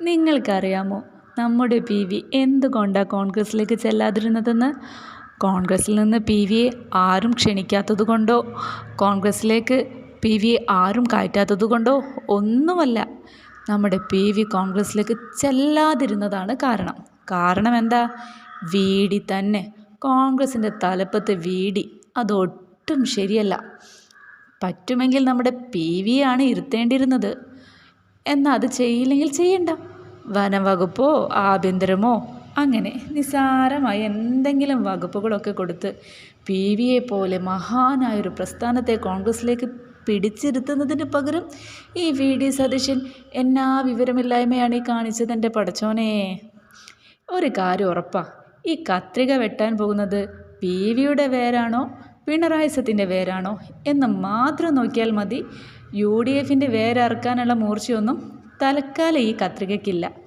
നിങ്ങൾക്കറിയാമോ? നമ്മുടെ P V എന്തുകൊണ്ടാണ് കോൺഗ്രസ്സിലേക്ക് ചെല്ലാതിരുന്നതെന്ന്? കോൺഗ്രസ്സിൽ നിന്ന് പി വിയെ ആരും ക്ഷണിക്കാത്തത് കൊണ്ടോ? കോൺഗ്രസ്സിലേക്ക് പി വിയെ ആരും കയറ്റാത്തത് കൊണ്ടോ? ഒന്നുമല്ല. നമ്മുടെ പി വി കോൺഗ്രസ്സിലേക്ക് ചെല്ലാതിരുന്നതാണ് കാരണം. കാരണം എന്താ? വീടി തന്നെ. കോൺഗ്രസിന്റെ തലപ്പത്ത് വീടി. അതൊട്ടും ശരിയല്ല. പറ്റുമെങ്കിൽ നമ്മുടെ പി വിയാണ് ഇരുത്തേണ്ടിയിരുന്നത്. എന്നാൽ അത് ചെയ്യില്ലെങ്കിൽ ചെയ്യണ്ട. വനംവകുപ്പോ ആഭ്യന്തരമോ അങ്ങനെ നിസാരമായി എന്തെങ്കിലും വകുപ്പുകളൊക്കെ കൊടുത്ത് പി വിയെ പോലെ മഹാനായൊരു പ്രസ്ഥാനത്തെ കോൺഗ്രസ്സിലേക്ക് പിടിച്ചിരുത്തുന്നതിന് പകരം ഈ വി ഡി സതീശൻ എന്നാ വിവരമില്ലായ്മയാണ് ഈ കാണിച്ചത് എന്റെ പടച്ചോനെ. ഒരു കാര്യം ഉറപ്പാണ് ഈ കത്രിക വെട്ടാൻ പോകുന്നത് പി വിയുടെ വേരാണോ പിണറായി സത്തിന്റെ വേരാണോ എന്ന് മാത്രം നോക്കിയാൽ മതി. യു ഡി എഫിന്റെ വേരറുക്കാനുള്ള മൂർച്ചയൊന്നും തൽക്കാലം ഈ കത്രികയ്ക്കില്ല.